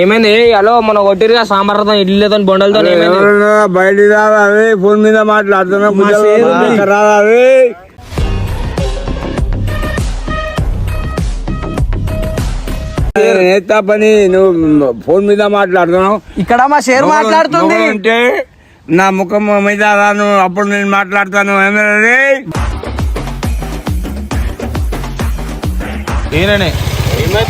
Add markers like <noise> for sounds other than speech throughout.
ఏమైంది? హలో మన కొట్టిరుగా సాంబార్తో ఇడ్లీతో బొండలతో ఏమైంది? ఎవరన్నా బయటికి రావాలి ఫోన్ మీద మాట్లాడుతున్నా రావాలి నేతా పని నువ్వు ఫోన్ మీద మాట్లాడుతున్నావు. ఇక్కడ మా షేర్ మాట్లాడుతుంది. అంటే నా ముఖం మీద రాను అప్పుడు నేను మాట్లాడతాను ఏమైనా రే?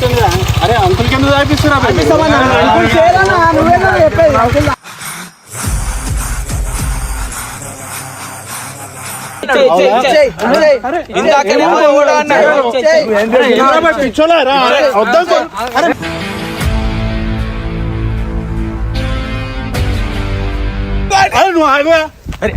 అరే అంకుల్ కింద తాగిస్తున్నా అంకుల్ షేర్ అన్న, నువ్వేనా చెప్పేది. అంకుల్ చెయ్, చెయ్, చెయ్. ఇందాకనే కూడా అన్నాడు. చెయ్. పిచ్చోలా రా అరే వద్దాం అరే. అరే నువ్వు ఆగవా. అరే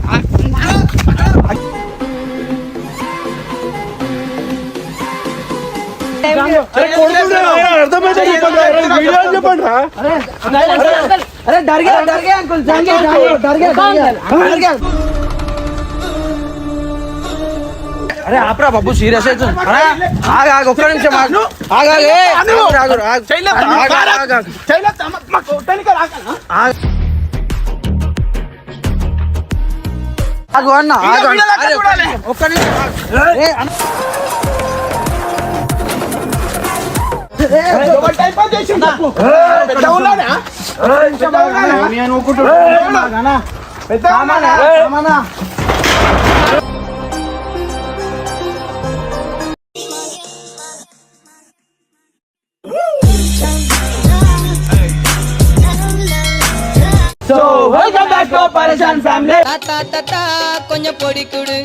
కొడుతుండే రా, అర్థమైతే చెప్పండి రా, అరే వీడియో అని చెప్పండి రా అరే డర్గే డర్గే అంకుల్ డర్గే డర్గే డర్గే డర్గే అరే ఆపరా బాబు సీరియస్ అవుతుంది ఆగ ఆగ ఒక్క నిమిషం ఆగు ఆగ ఆగు, ఏ, ఆగు, ఆగు, ఆగు. ఆగు, ఆగు, ఆగు. ఆగు అన్న ఆగు అన్న. అరే, ఒక్క నిమిషం, So, welcome back to Parashan family. தாத்தா தாத்தா கொஞ்சம் பொடி கொடு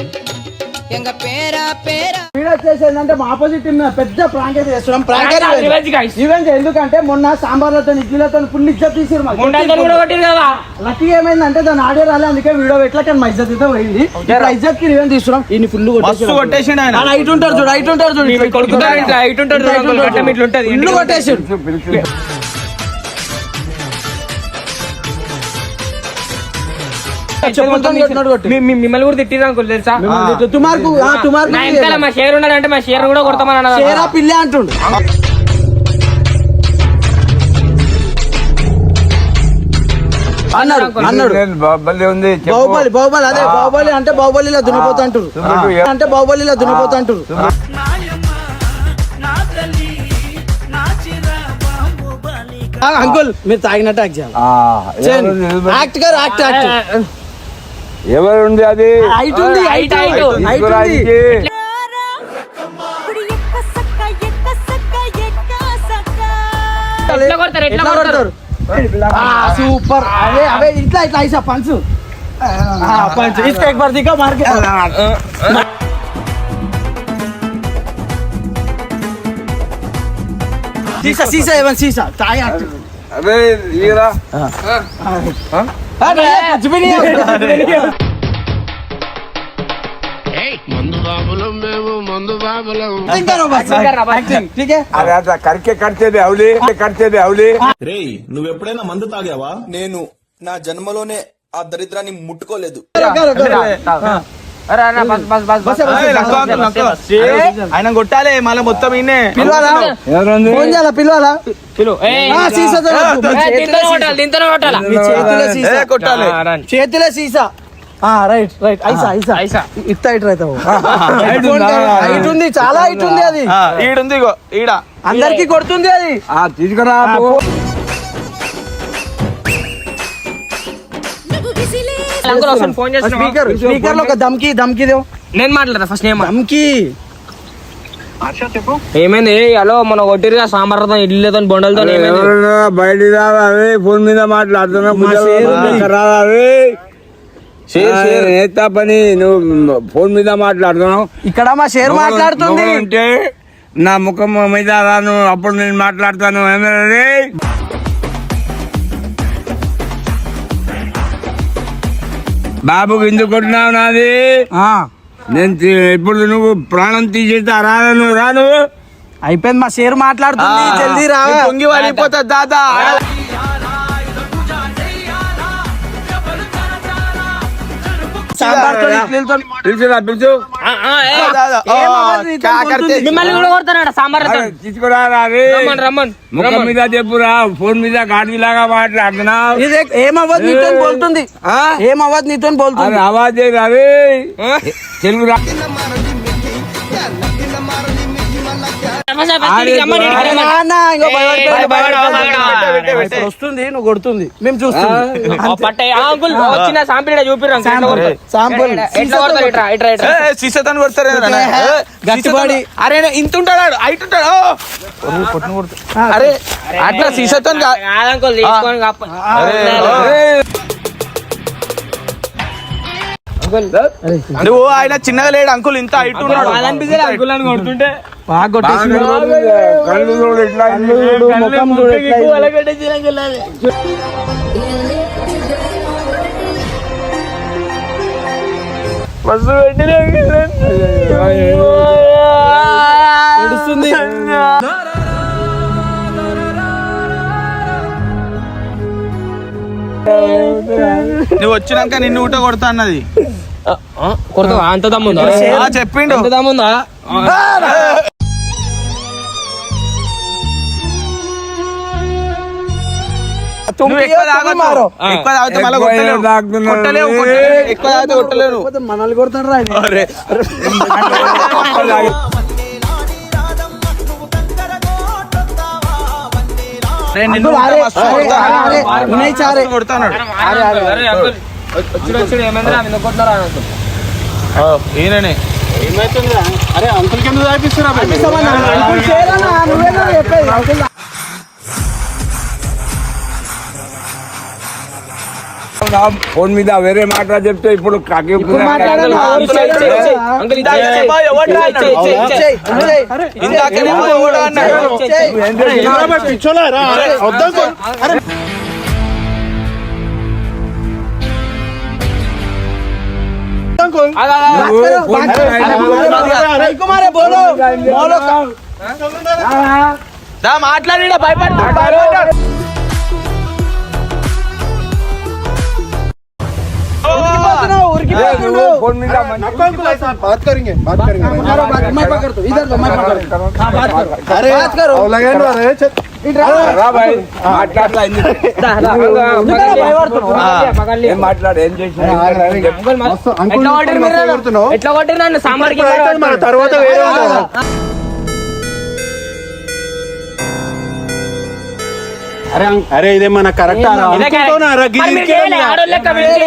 எங்க பேரா பேரா వీడియో వచ్చేసి ఏంటంటే మా ఆపోజిట్ టీమ్ పెద్ద ప్రాంక్ అయితే చేస్తున్నాం ప్రాంక్ Revenge, guys. ఈవెంట్ ఎందుకంటే మొన్న సాంబార్లతో ఇడ్లీలతో ఫుల్ ఇజ్జత్ తీసారు మాకు. బొండలతో కూడా కొట్టిరు కదా లక్కీ ఏమైందంటే దాని ఆడియో రాలే అందుకే వీడియో పెట్టలే కానీ మా ఇజ్జత్ అయితే పోయింది ఇప్పుడు ఇజ్జత్ కి రివెంజ్ తీసుకున్నాం ఈయన ఫుల్ కొట్టేసి హైట్ ఉంటారు చూడు హైట్ ఉంటారు చూడు ఇట్లా కొడుకుతారు ఇట్లా ఇటు ఉంటాడు చూడు, అంకుల్, గడ్డం ఇట్లా ఉంటది. ఫుల్ కొట్టేసి మిమ్మల్ని కూడా తిట్టిరు అంకుల్ తెలుసా? తుమార్కు ఆ, తుమార్కు నా వెనకాల మా షేర్ ఉన్నాడంటే మా షేర్ కూడా కొడతామని షేరా పిల్లే అంటుండు. అన్నాడు అన్నాడు. ఉంది. బాహుబలి బాహుబలి అదే బాహుబలి అంటే బాహుబలిలో దునిపోతా అంటారు చూపెట్టు. అంటే బాహుబలిలో అంటారు ఆ, అంకుల్ మీరు తాగినట్టు యాక్ట్ చేయాలి. యాక్ట్ గారు యాక్ట్ యాక్ట్. ఎవరుంది అది హైట్ ఉంది హైట్ హైట్ ఎట్లా కొడతారు ఎట్లా కొడతారు సూపర్ అవే అవే ఇట్లా ఇట్లా ఐసా పంచు పంచు ఇస్కా ఎక్ బార్ దిఖా మార్ సీసా సీసా ఏమన్ సీసా తాయా అరే లీరా कुछ भी नहीं है कुछ भी नहीं है మందు బాబులం మేము మందు బాబులం एक्टिंग करो बस एक्टिंग ठीक है అరే అట్లా కరికే కడిచేది అవులి కడిచేది అవులి రేయ్ నువ్వెప్పుడైనా మందు తాగావా నేను నా జన్మలోనే ఆ దరిద్రాన్ని ముట్టుకోలేదు ఆయన కొట్టాలి మళ్ళీ మొత్తం ఈయనే పిలవాలా? ఫోన్ చేతిలో సీసా. Right right. ఐసా ఐసా. ఐసా. ఇట్ హైట్ ఉంది చాలా హైట్ ఉంది అది. ఈడుంది ఈడ. అందరికి కొడుతుంది అది. తీసుకురా స్పీకర్ స్పీకర్లో ఒక దమ్కి దమ్కి దేవు. నేను మాట్లాడతా ఫస్ట్ నేను దమ్కి ఏమైంది? హలో మన కొట్టిరుగా సాంబార్తో ఇడ్లీతో బొండలతో బయటికి రావాలి ఫోన్ మీద మాట్లాడుతున్నా నేతా పని నువ్వు ఫోన్ మీద మాట్లాడుతున్నావు. ఇక్కడ మా షేర్ మాట్లాడుతుంది. అంటే నా ముఖం మీద రాను అప్పుడు నేను మాట్లాడతాను. ఏమైనా బాబుకి ఎందుకు కొట్టినావు నాది? ఆ, నేను ఇప్పుడు నువ్వు ప్రాణం తీసేస్తా రాను రాను అయిపోయింది మా షేర్ మాట్లాడుతుంది జల్దీ రా. పొంగి దాదా. మిమ్మల్ని కూడా కొడతానట సాంబార్ అరే, తీసుకురా రా రే. రమ్మన్ రమ్మన్ ముఖం మీద చెప్పురా ఫోన్ మీద మాట్లాడుతున్నావు ఇది ఏమవ్వదు నీతో బోల్తుంది. ఏమవ్వదు నీతో బోల్తుంది. రే. తెలుగు రా వస్తుంది నువ్వు కొడుతుంది. మేము వచ్చిన సాంపిల్ చూపిరు ఇట్రా సీసతను కొడతారు గట్టిపాడి అరే ఇంత ఉంటాడు? హైట్ ఉంటాడు? అరే అట్లా సీసతో కాదంకుల్ తీసుకొని కప్ప నువ్వు ఆయన చిన్నగా లేడు అంకుల్ ఇంత హైట్ ఉన్నాడు. అంకుల్ అని కొడుతుంటే. నువ్వు వచ్చినాక నిన్ను ఊట కొడతా అన్నది. కొడతావా అంత దమ్ముందా ఆ, చెప్పిండు అంత దమ్ముందా మనల్ని కొడతాడు రా ఆయన. రే, నిన్ను అంకుల్, ఊట అరే, మస్తు అరే, కొడతా. అరే, అరే, వినయ్ చారే. మస్తు కొడతాన్నాడు అరే అంకుల్ వచ్చుడు వచ్చుడు ఏమైందిరా మీద కొట్టినారా అంకుల్ ఈయననే. అంకుల్ ఫోన్ మీద వేరే మాట చెప్తే ఇప్పుడు కాకి మాట్లాడాలి. అంకుల్ చెయ్, చెయ్, చెయ్. అంకుల్ ఇది చెయ్, మీద మంచి- बात करेंगे बात करेंगे मारो बात मैं पकड़ दो इधर लो मैं पकड़ हाँ बात करो अरे बात करो రా బాయ్ మాట్లాడలా ఏంది? దా, దా, అంకుల్, అరే ఇదేమన్నా కరెక్ట్ ఇదే కరెక్ట్. మరి మీరు చేయలే, ఆడోళ్ళు లెక్క పిలిచి,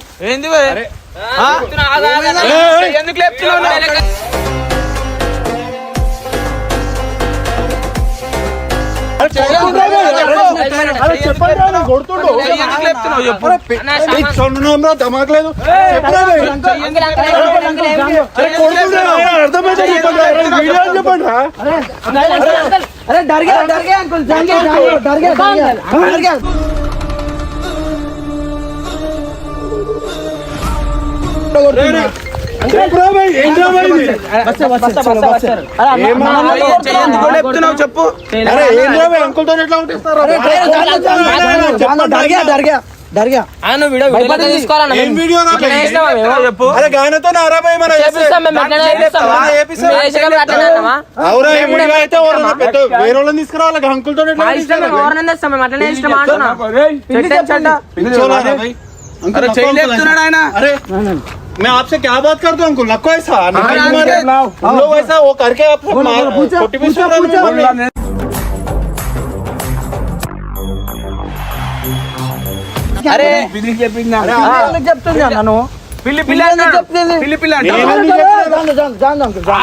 ఏంది ఎందుకు చెప్తున్నావు దమాకలేదు చెప్పండి అరే డర్గే డర్గే అంకుల్ డర్గే డర్గే డర్గే చెప్తున్నావు చెప్పు అంకుల్తో ఎట్లా ఉంటారు దర్గా ఆయన? వీడియో వీడియో తీసుకోవాలన్న ఏం వీడియో నాకు చెప్పు అరే గాయనతో అరబై మన చేపిస్తాం మేము అట్లనే చేపిస్తాం చేపిస్తాం చేసినాం అట్లనే అన్నమా అవురా ఏం వీడియో అయితే ఓరన పెట్ట వేరే వాళ్ళని తీసుకురావాలి అంకుల్తో మా ఇష్టం మేము ఓరన చేస్తాం మేము అట్లనే ఇష్టం అంటున్నా చెట్టం చెట్ట అరే చెయ్యి లేపుతున్నాడు ఆయన. అరే मैं आपसे क्या बात करता हूँ अंकुल नको ऐसा हम लोग ऐसा वो करके आपको मार- कोटी भी सुन रहे हैं। అరే పిలిచి చెప్పిందా ఎందుకు చెప్తుంది అన్న నువ్వు పిల్లి పిల్లి అన్నాడు పిల్లి పిల్లి అంటాడు John John John uncle John.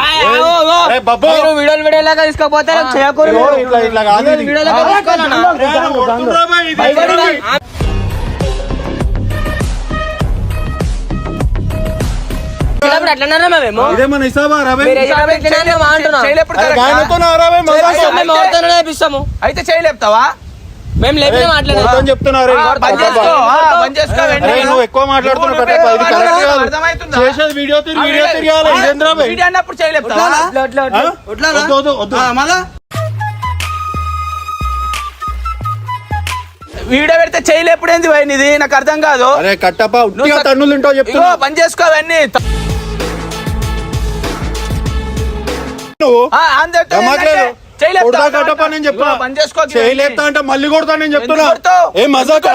అరే బాబు మీరు వీడియోలు వీడియోలాగా తీసుకోపోతే చేయకూడదు ఇట్లా ఇట్లా కాదు ఇది. వీడియోలాగా అయితే చేయలేపుతావా? మేము లేపిన మాట్లాడేది కొడతాను చెప్తున్నా రే. బంద్ చేసుకో ఆ, బంద్ చేసుకో అరే వెంటనే. నువ్వు ఎక్కువ మాట్లాడుతున్నావు ఇది? చేసేది వీడియో తిరిగి వీడియో తిరగాలి? వీడియో అన్నప్పుడు పెడితే చేయలేపుడేంది నీది? నాకు అర్థం కాదు. అరే కట్టప్ప నువ్వు తన్నులు తింటావు నువ్వు. కొడతా కట్టప్ప నేను చెప్తున్నా అంటే మళ్ళీ కొడతా నేను చెప్తున్నా? ఏ మజాక?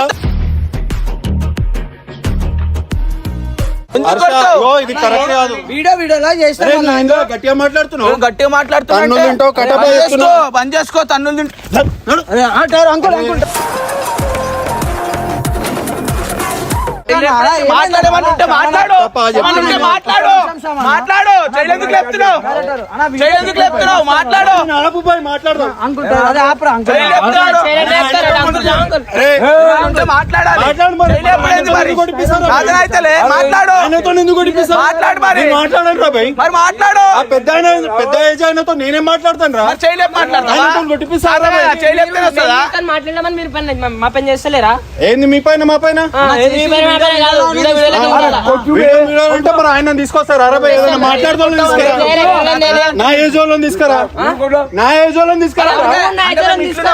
ఇది కరెక్ట్ కాదు. వీడియో వీడియోలా గట్టిగా మాట్లాడుతున్నావు. గట్టిగా మాట్లాడుతున్నా తన్నులు తింటావు, కట్టప్ప బంద్ చేసుకో. బంద్ చేసుకో తన్నులు తింటావు. నడు. Uncle uncle. మాట్లాడు మాట్లాడు. చేయలేందుకు లేపుతున్నావు? చేయలేందుకు లేపుతున్నావు? నడపు పోయి మాట్లాడదాం. అదే ఆపరా పెద్ద పెద్ద ఏజ్ ఆయనతో నేనేం మాట్లాడతాను రా చేయలేపు కొట్టిపిస్తారా మాట్లాడమని మీరు పని మా పని చేస్తలేరా? ఏంది మీ పైన మా పైన? ఇది. వీడియో? వీడియో వీడియో అంటే మరి ఆయన తీసుకొస్తారా? ఏదైనా మాట్లాడుతూ తీసుకురా. నా ఏజ్ వాళ్ళని తీసుకురా. నా ఏజ్ వాళ్ళని తీసుకురా.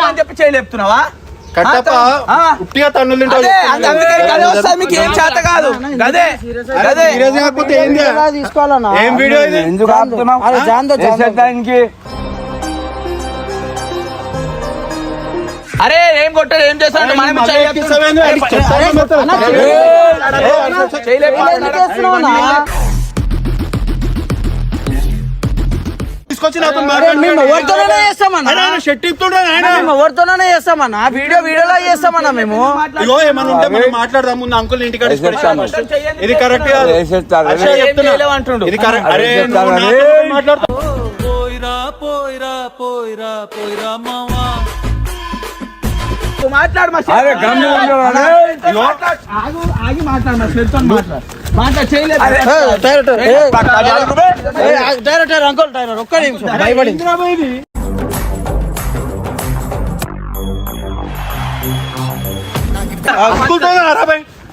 అని చెప్పి చేయలేపుతున్నావా కట్టప్ప. ఉట్టిగా తన్నులు ఏం చేత కాదు. అరే ఏం కొట్టాడు ఏం చేస్తాడు మనం ఎవరితోనైనా చేస్తామన్నా? వీడియో వీడియోలా చేస్తామన్నా మేము? ఇగో ఏమన్నా ఉంటే మనం మాట్లాడదాం ముందు అంకుల్ ఇంటికాడ తీసుకొచ్చాను. ఇది కరెక్ట్ కాదు. ఇది కరెక్ట్ అరే వేసేస్తారు. నువ్వు నాతో మాట్లాడుతావు నువ్వు మాట్లాడు మా గమ్ము ఉండరా? ఆగి మా చేయలేదు. అంకుల్ ఒక్క నిమిషం భయపడి.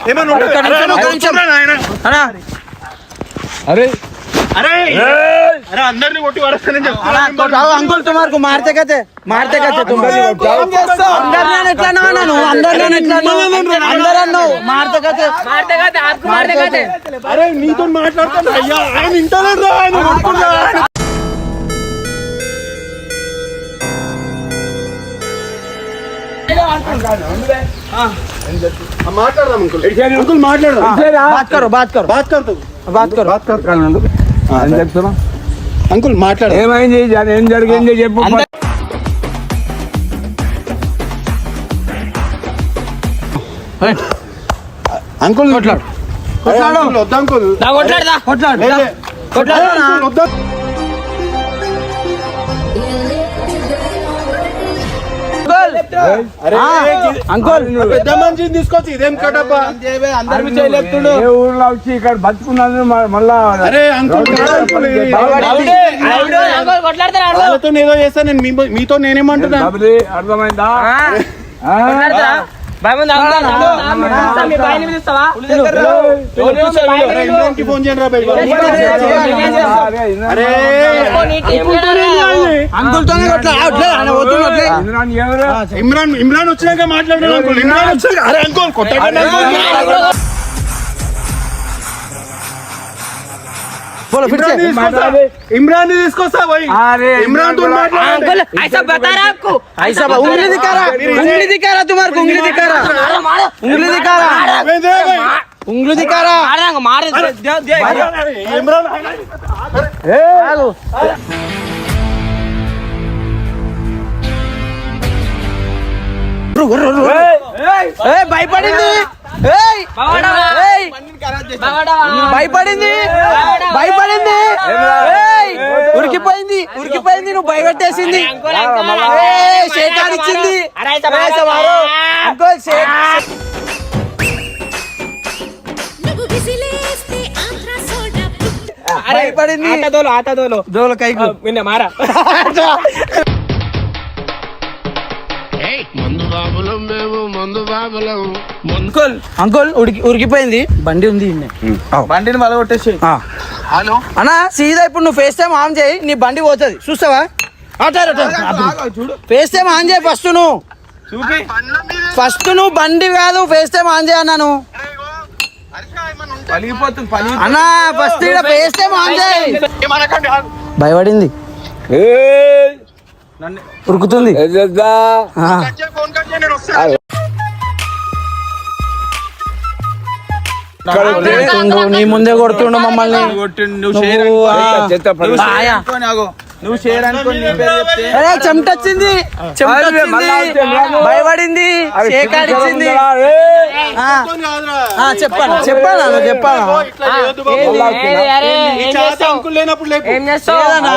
ఏమన్నా అరే, అంకుల్ తుమార్కు మారితే కదే మారితే కదే అందరిలో ఎట్లా నువ్వు అందరిలో ఎట్లా అందరూ అన్నావు? మారితే కదే. మారితే కదే మారితే కదే. అరే నీతో మాట్లాడుతున్నా. అయ్యా ఆయన ఇంటలేదు ఆయన మాట్లాడదాం అంకుల్. అంకుల్ మాట్లాడదాం బాత్ కరో బాత్ కరో బాత్ కరో బాత్ కరో బాత్ కరో అని చెప్తున్నా అంకుల్ మాట్లాడదాం ఏమైంది? ఏం జరిగింది? చెప్పు. అంకుల్ కొట్లాడు కొట్లాడు వద్దు అంకుల్. కొట్లాడు లే. కొట్లాడు అంకుల్, పెద్ద మనిషిని తీసుకొచ్చి ఇదేం కడపా అందరికీ చేయలేపుతుండు ఏ ఊర్లో వచ్చి ఇక్కడ బతుకున్నాను మళ్ళా అరే అంకుల్ ఏదో చేస్తా నేను మీతో నేనేమంటున్నా? డబ్బులు అర్థమైందా? ఫోన్ చేయండి ఇమ్రాన్ ఇమ్రాన్ వచ్చినాక మాట్లాడారు ఇమ్రాన్ వచ్చాక అరే అంకుల్ కొట్ట बोलो फिर ఇమ్రాన్ से తీసుకొస్తా ఇమ్రాన్ తీసుకొస్తా పోయి అరే, ఇమ్రాన్ తో ఇమ్రాన్ మాట్లాడండి अंकल ऐसा बता रहा आपको ऐसा बा- उंगली दिखा रहा उंगली दिखा रहा तुम्हारे को उंगली दिखा रहा उंगली दिखा रहा ఏందే పోయి? उंगली दिखा रहा मार देंगे मार दे दे- दे అరే, ఇమ్రాన్ ఏ భయపడింది ఏయ్! ఏయ్! భయపడింది! భయపడింది! ఏయ్! ఉరికిపోయింది! ఉరికిపోయింది! నువ్వు భయపెట్టేసింది! ఇచ్చింది. అంకుల్ సోడా భయపడింది! ఆటదోలు ఆటదోలు. దోల కైకు. నిన్న మారా. <laughs> <laughs> అంకుల్ అంకుల్ ఉడికి ఉరికిపోయింది బండి ఉంది. బండిని మళ్ళీ కొట్టేసి ఆ. అన్నా సీదా ఇప్పుడు నువ్వు ఫేస్ టైం ఆన్ చేయి నీ బండి పోతుంది చూస్తావా అటారు ఫేస్ టైం ఆన్ చేయి ఫస్ట్ నువ్వు చూపి ఫస్ట్ నువ్వు బండి కాదు ఫేస్ టైం ఆన్ చేయి అన్నాను అన్నా ఫస్ట్ ఇక్కడ ఫేస్ టైం ఆన్ చేయి భయపడింది నన్ను ఉరుకుతుంది కొడుతుండు, నీ ముందే కొడుతుండు మమ్మల్ని. నువ్వు షేర్. అనుకోని అరే చెమటొచ్చింది. భయపడింది. చెప్పాను చెప్పాను చాతి అంకుల్ లేనప్పుడు లేపు. ఏం చేస్తావు? ఏదన్నా?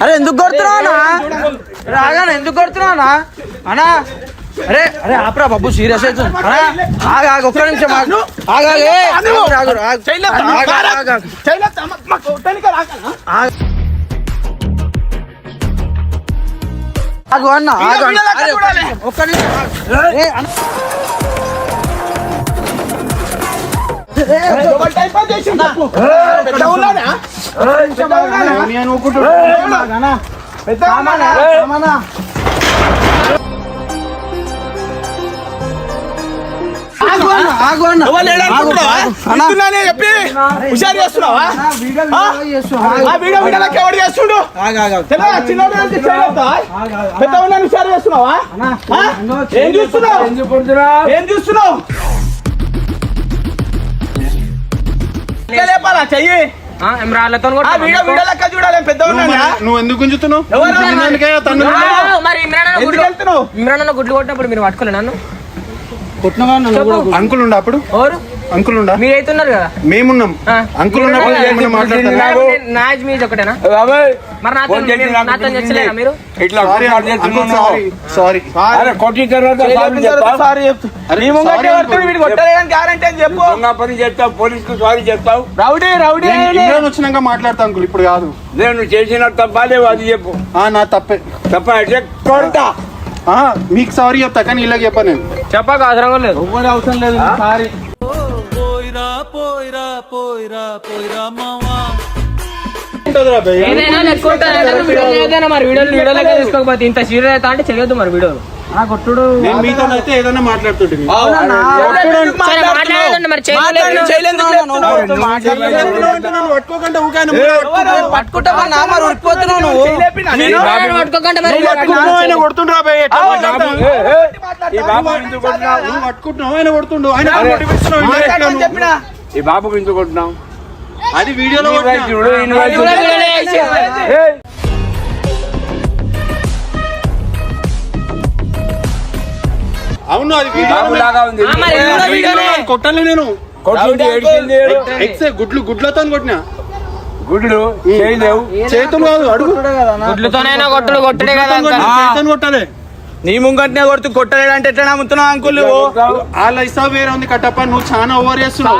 అరే ఎందుకు కొడుతున్నావు అన్నా? రాగానే ఎందుకు కొడుతున్నావు అన్నా? అన్నా అరే అరే ఆపరా బాబు సీరియస్ అవుతుంది ఆగు ఆగు ఒక్క నిమిషం ఆగు. ఆగు ఆగు అన్న ఆగు ఒక్క నిమిషం, చెప్పి హుషారు చేస్తున్నావా వీడియో వీడియోలకి ఎవడు చేస్తుండు పెద్ద ఉన్నాను హుషారు చేస్తున్నావా ఏం చూస్తున్నావు ఏం చూస్తున్నావు? లేపాలా? చెయ్యి. రాళ్ళతో ఆ వీడియో వీడియో లెక్క చూడాలి పెద్ద నువ్వు ఎందుకు గుంజుతున్నావు ఎవరు? తినడానికే తన్ను మరి ఇమ్రాన్ గుడ్లు కొట్టినప్పుడు మీరు పట్టుకోలే నన్ను? కూడా అంకుల్ ఉండా అప్పుడు? ఎవరు? అంకుల్ ఉండా మీరైతున్నారు కదా? మేమున్నాం. అంకుల్ నాజ్ మీది ఒకటేనా? బాబాయ్, మరి నాతో మీరు ఇట్లా సారీ. సారీ తర్వాత సారీ చెప్పు. పని చేస్తావు పోలీసుకు సారీ చెప్తావు. రౌడీ రౌడీ వచ్చినాక మాట్లాడతా అంకుల్ ఇప్పుడు కాదు. నేను చేసిన తప్పాలేవు అది చెప్పు. ఆ నా తప్పే. తప్ప కొడతా. మీకు సారీ చెప్తా కానీ ఇలాగ చెప్పా నేను. చెప్పక అవసరం లేదు. అవసరం లేదు సారీ. ఉంటుందిరా భయ్యా. ఏదైనా లెక్క ఉంటుంది అంటే వీడియో చేయొద్దన్నా మరి వీడియోలు వీడియో లెక్క తీసుకోకపోతే ఇంత సీరియస్ అవుతా అంటే చేయొద్దు మరి వీడియోలు. ఆ కొట్టుడు నేను మీతో అయితే ఏదైనా పట్టుకోకుండా ఊకాను పట్టుకుంటావా మరి నువ్వు ఆయన కొడుతుండ్రా బాబు పట్టుకుంటున్నావు ఆయన కొడుతుండు ఆయన. చెప్పినా ఈ బాబుకు ఎందుకు కొట్టినావు అది వీడియోలో అవును అది లాగా ఉంది. కొట్టాలి నేను. ఎక్సే గుడ్లు గుడ్లతో కొట్టినా? గుడ్లు చేయలేవు. చేతులు కాదు అడుగు. గుడ్లతోనైనా కొట్టుడు. కొట్టుడే కదా చేతులు కొట్టాలి. నీ ముంగట్నే కొడుతూ కొట్టలేదంటే ఎట్లా నమ్ముతున్నావు అంకుల్ వాళ్ళ హిసాబ్ వేరే ఉంది కట్టప్ప నువ్వు చాలా ఓవర్ చేస్తున్నావు?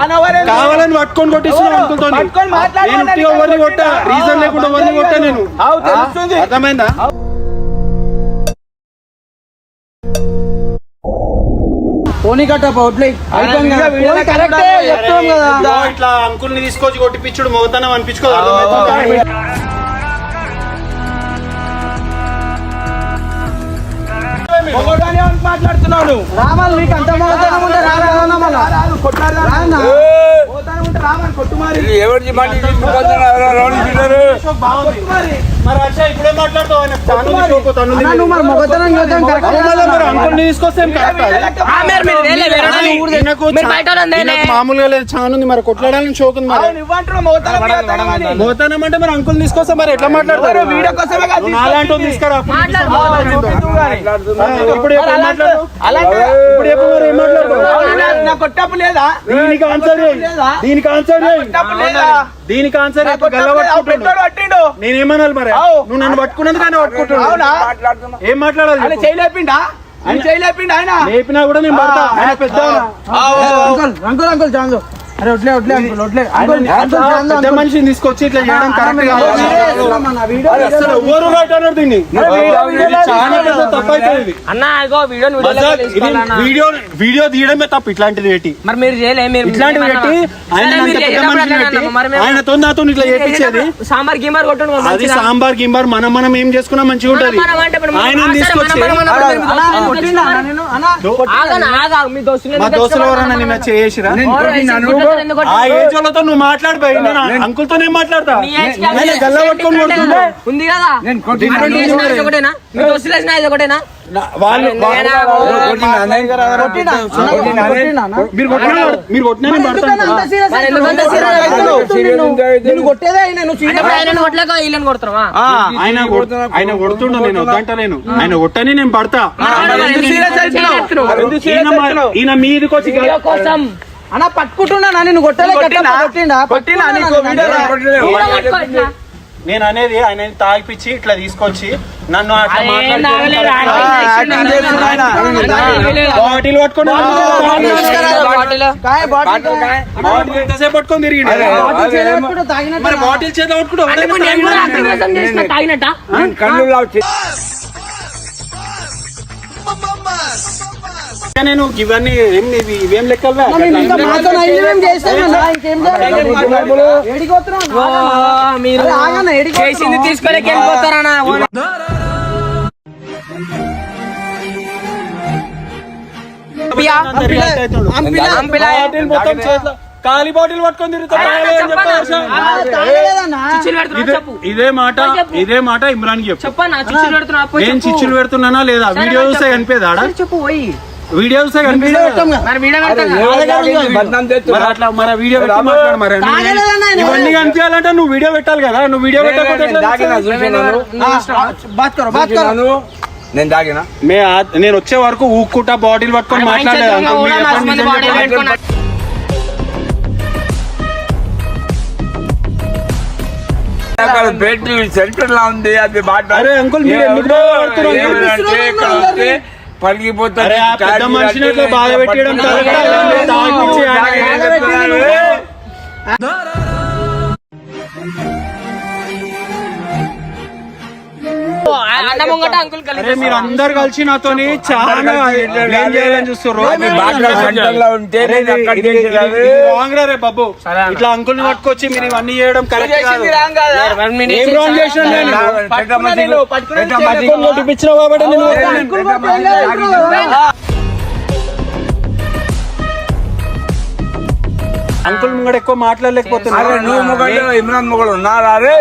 కావాలని పట్టుకొని కొట్టిస్తున్నావు మాట్లాడాలి నేను కొట్టా? రీజన్ లేకుండా ఎవరిని కొట్టా నేను? అవు తెలుస్తుంది. అర్థమైందా? పోనీ కట్టప్ప వడ్లే అయిపోయింది కదా. వీడియో పోనీ కరెక్టే చెప్తాం కదా. ఇట్లా అంకుల్ని తీసుకొచ్చి కొట్టిపిచ్చుడు మొగతనం అనిపించుకోదు నువ్వు రామాలు నీకు అంత మోతానం షోకు మామూలుగా లేదు చానుంది. మరి కొట్లాడాలని షోకుంది మరి. పోతానం అంటే మరి అంకుల్ తీసుకొస్తే మరి ఎట్లా మాట్లాడతారు? వీడియో కోసమే తీసుకురా మాట్లాడు. ఆ, ఇప్పుడు చెప్పు, ఏం మాట్లాడతావు? ఇప్పుడు చెప్పు మరి ఏం మాట్లాడతావు నా కొట్టపు లేదా? దీనికి ఆన్సర్. దీనికి ఆన్సర్ దీనికి ఆన్సర్ పట్టిండు. నేనేమనాలి మరి. నువ్వు నన్ను పట్టుకున్నందుకు ఆయన పట్టుకుంటున్నాడు అవునా? ఏం మాట్లాడాలి. చేయలేపిండా? ఆయన చేయలేపిండా ఆయన? లేపినా కూడా నేను పడతా. పెద్ద అంకుల్ అంకుల్ అంకుల్ చాందు అరే వడ్లే వడ్లే అంకుల్ వడ్లే అంకుల్ అంకుల్ చాందు పెద్ద మనిషిని తీసుకొచ్చి ఇట్లా చేయడం కరెక్ట్ కాదు. అసలు ఎవరు దీన్ని? అన్న ఇగో వీడియో వీడియో వీడియో తీయడమే తప్పు ఇట్లాంటిది పెట్టి. మరి మీరు చేయలే మీరు ఇట్లాంటివి పెట్టి ఆయన పెద్ద మనిషిని పెట్టి నాతో ఇట్లా చేపించేది? సాంబార్ గిమార్ కొట్టుండు అది. సాంబార్ గింబార్ మనం మనం ఏం చేసుకున్నా మంచిగా ఉంటది. ఆయన తీసుకొచ్చి నేను నేను మీ దోస్తులు? ఎవరన్నా నిన్న చేసిరా? నేను ఆ? ఏజ్ వాళ్ళతో నువ్వు మాట్లాడిపోయి నేను అంకుల్ మాట్లాడతా. ఆయన గల్ల పట్టుకొని కొడుతుండే ఉంది కదా? నేను కొట్టినా. ఒకటేనా? మీ దోస్తులు వేసిన ఇది ఒకటేనా? నా- వాళ్ళు నేనా? కొట్టినా నేను ఆయన ఆయన కొడుతుండ నేను ఆయన కొట్టని నేను పడతా? ఈయన మీదకి వచ్చి కోసం. అన్నా పట్టుకుంటున్నా నిన్ను కొట్టలే కొట్టినా? కొట్టినా. నేను అనేది ఆయన తాగిపిచ్చి ఇట్లా తీసుకొచ్చి నన్ను అట్లా అరే, మాట్లాడుతూ నాగలేదు, ఉంటాడు. యాక్టింగ్ యాక్టింగ్ చేస్తున్నాడు నేను ఇవన్నీ ఏం ఇవేం మీరు చేసింది? తీసుకోలేక అంపిలా బాటిల్ ఖాళీ పట్టుకొని ఇదే- మాట. ఇదే మాట ఇమ్రాన్ చెప్పు. నేను. చిచ్చులు పెడుతున్నానా లేదా? వీడియో చూస్తే చెప్పు. కనిపేదా ఆడ? సరే, చెప్పు పోయి వీడియో చూస్తే కనిపిదా మరి వీడియో పెడతాను బద్నాం మరి చేస్తున్నా అట్లా వీడియో పెట్టి మాట్లాడు మరి. ఇవన్నీ కనిపించాలంటే నువ్వు వీడియో పెట్టాలి కదా. నువ్వు వీడియో పెట్టకపోతే నేను దాగినా మే ఆ- నేను వచ్చే వరకు ఊక్కుంటా బాటిల్ పట్టుకొని మాట్లాడలేదు. అక్కడ సెంటర్ లా ఉంది అది బాట అరే అంకుల్ మీరు ఎందుకు ఆ పెద్ద మనిషిని ఇట్లా బాధ పెట్టడం అన్న ముంగట అంకుల్ కలిసి మీరు అందరు కలిసి నాతోని చాలా చేయాలని చూస్తారు రాంగ్ రే బాబు. ఇట్లా అంకుల్ని పట్టుకొచ్చి మీరు ఇవన్నీ చేయడం కరెక్ట్ కాదు? ఏం రాంగ్ చేసిన నేను? కాబట్టి నేను అంకుల్ ముంగడ ఎక్కువ మాట్లాడలేకపోతున్నా అరే నువ్వు ఇమ్రాన్ మొగలు ఉన్నారా రే?